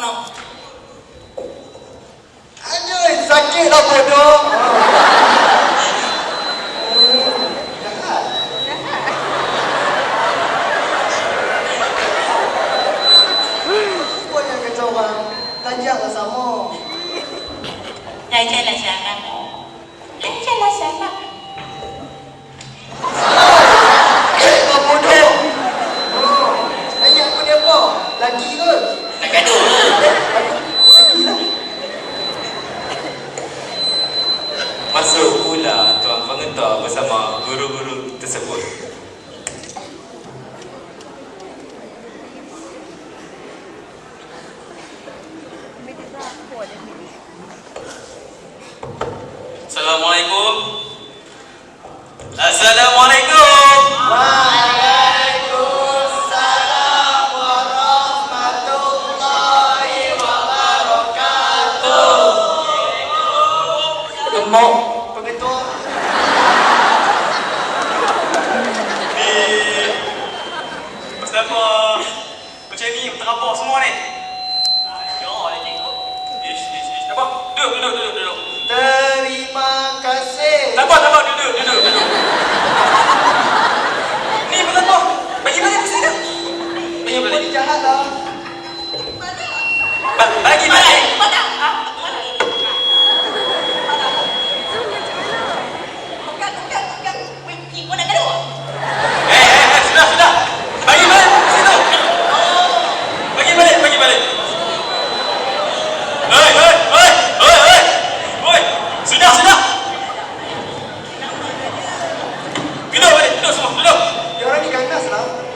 mana? Aduh, sakit lah bodoh. Buat yang kata orang Tajak lah sama gaduh Masuk pula tuan bersama guru-guru tersebut. Assalamualaikum. Assalamualaikum. Gemuk Pengetua Kenapa macam ni semua ni? Ya, tengok. Ish, ish, ish. Apa? Duduk, duduk, pesado.